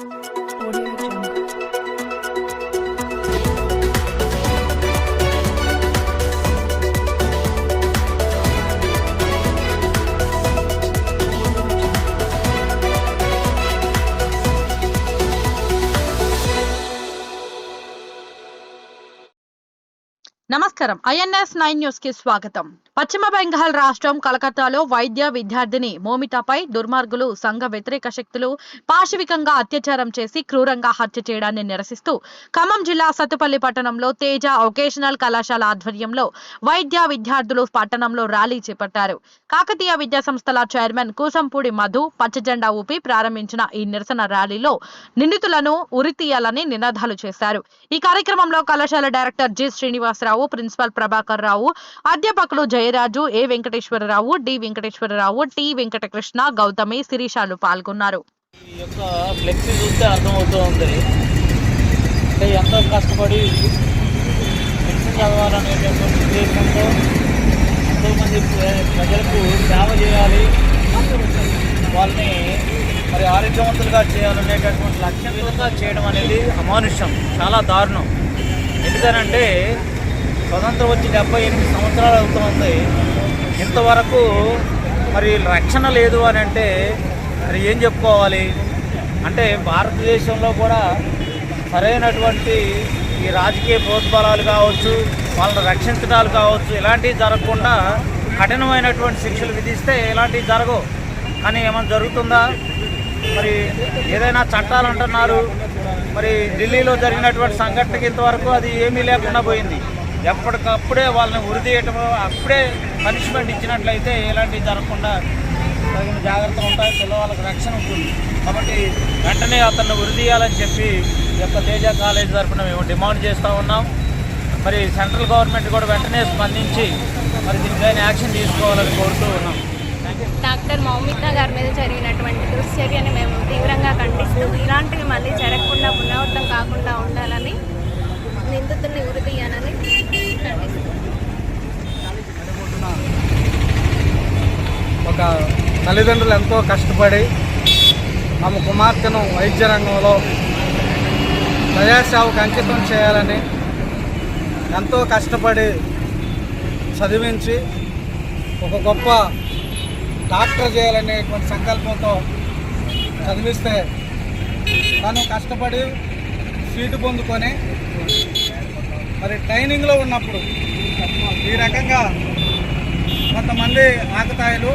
Thank you. నమస్కారం. INS nine న్యూస్కి స్వాగతం. పశ్చిమ బెంగాల్ రాష్ట్రం కలకత్తాలో వైద్య విద్యార్థిని మోమితాపై దుర్మార్గులు సంఘ వ్యతిరేక శక్తులు పాశవికంగా అత్యాచారం చేసి క్రూరంగా హత్య చేయడాన్ని నిరసిస్తూ ఖమ్మం జిల్లా సత్తుపల్లి పట్టణంలో తేజ వొకేషనల్ కళాశాల ఆధ్వర్యంలో వైద్య విద్యార్థులు పట్టణంలో ర్యాలీ చేపట్టారు. కాకతీయ విద్యా సంస్థల చైర్మన్ కూసంపూడి మధు పచ్చజెండా ఊపి ప్రారంభించిన ఈ నిరసన ర్యాలీలో నిందితులను ఉరితీయాలని నినాదాలు చేశారు. ఈ కార్యక్రమంలో కళాశాల director G Srinivasarao principal Prabhakar Rao అధ్యాపకులు Jayaraju A Venkateswararao D Venkateswararao T Venkatakrishna Gautami శిరీషాలు పాల్గొన్నారు. ఈ యొక్క ఫ్లెక్సీ చూస్తే అర్థమవుతూ అంటే ఎంతో కష్టపడి మెడిసిన్ చదవాలనేటటువంటి ఉద్దేశంతో ఎంతోమంది ప్రజలకు సేవ చేయాలి. వాళ్ళని మరి ఆరోగ్యవంతులుగా చేయాలనేటటువంటి లక్ష్యం విధంగా చేయడం అనేది అమానుష్యం. చాలా దారుణం. ఎందుకనంటే స్వతంత్రం వచ్చి డెబ్బై ఎనిమిది సంవత్సరాలు అవుతుంది. ఇంతవరకు మరి రక్షణ లేదు అని అంటే మరి ఏం చెప్పుకోవాలి? అంటే భారతదేశంలో కూడా సరైనటువంటి ఈ రాజకీయ ప్రోత్బలాలు కావచ్చు వాళ్ళని రక్షించడాలు కావచ్చు ఇలాంటివి జరగకుండా కఠినమైనటువంటి శిక్షలు విధిస్తే ఇలాంటివి జరగవు. కానీ ఏమైనా జరుగుతుందా? మరి ఏదైనా చట్టాలు అంటున్నారు. మరి ఢిల్లీలో జరిగినటువంటి సంఘటనకి ఇంతవరకు అది ఏమీ లేకుండా పోయింది. ఎప్పటికప్పుడే వాళ్ళని ఉరిదీయటం అప్పుడే పనిష్మెంట్ ఇచ్చినట్లయితే ఎలాంటివి జరగకుండా తగిన జాగ్రత్త ఉంటాయి పిల్లవాళ్ళకి రక్షణ ఉంటుంది. కాబట్టి వెంటనే అతన్ని ఉరిదీయాలని చెప్పి యొక్క తేజ కాలేజ్ తరఫున మేము డిమాండ్ చేస్తూ ఉన్నాం. మరి సెంట్రల్ గవర్నమెంట్ కూడా వెంటనే స్పందించి మరి దీనిపైన యాక్షన్ తీసుకోవాలని కోరుతూ ఉన్నాం. డాక్టర్ మౌమిత గారి మీద జరిగినటువంటి దుశ్చర్యని మేము తీవ్రంగా ఖండిస్తూ ఇలాంటివి మళ్ళీ జరగకుండా పునరావృతం కాకుండా ఉండాలని నిందితుల్ని ఉరితీయాలని ఖండిస్తున్నాం ఒక తల్లిదండ్రులు ఎంతో కష్టపడి తమ కుమార్తెను వైద్య రంగంలో ప్రజాసేవకు అంకితం చేయాలని ఎంతో కష్టపడి చదివించి ఒక గొప్ప డాక్టర్ చేయాలనేటువంటి సంకల్పంతో చదివిస్తే తను కష్టపడి సీటు పొందుకొని మరి ట్రైనింగ్లో ఉన్నప్పుడు ఈ రకంగా కొంతమంది ఆకతాయిలు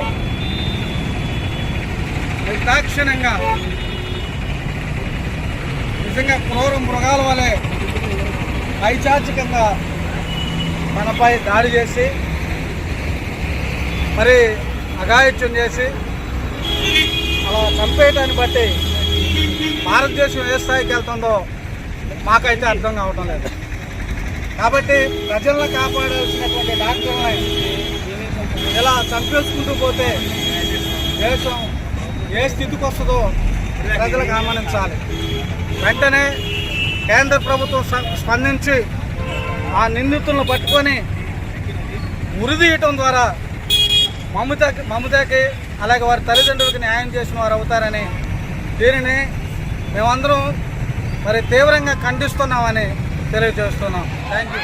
నిర్దాక్షిణ్యంగా నిజంగా క్రూర మృగాల వలె పైచాచికంగా మనపై దాడి చేసి మరి అఘాయిత్యం చేసి అలా చంపేయటాన్ని బట్టి భారతదేశం ఏ స్థాయికి వెళ్తుందో మాకైతే అర్థం కావటం లేదు. కాబట్టి ప్రజలను కాపాడాల్సినటువంటి డాక్టర్లని ఇలా చంపేసుకుంటూ పోతే దేశం ఏ స్థితికి వస్తుందో ప్రజలు గమనించాలి వెంటనే కేంద్ర ప్రభుత్వం స్పందించి ఆ నిందితులను పట్టుకొని ఉరిదీయటం ద్వారా మమతకి మమతకి అలాగే వారి తల్లిదండ్రులకి న్యాయం చేసిన వారు అవుతారని దీనిని మేమందరం మరి తీవ్రంగా ఖండిస్తున్నామని తెలియజేస్తున్నాం. Thank you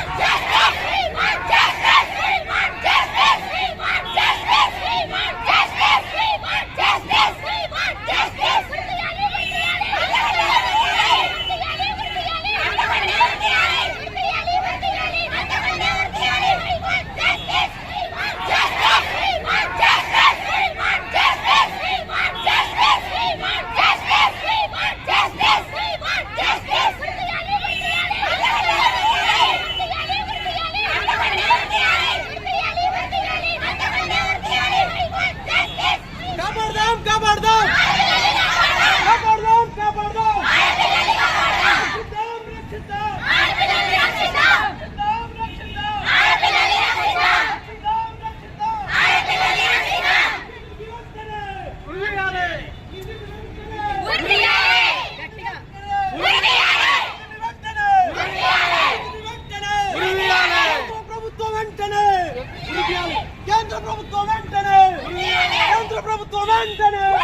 コマンダ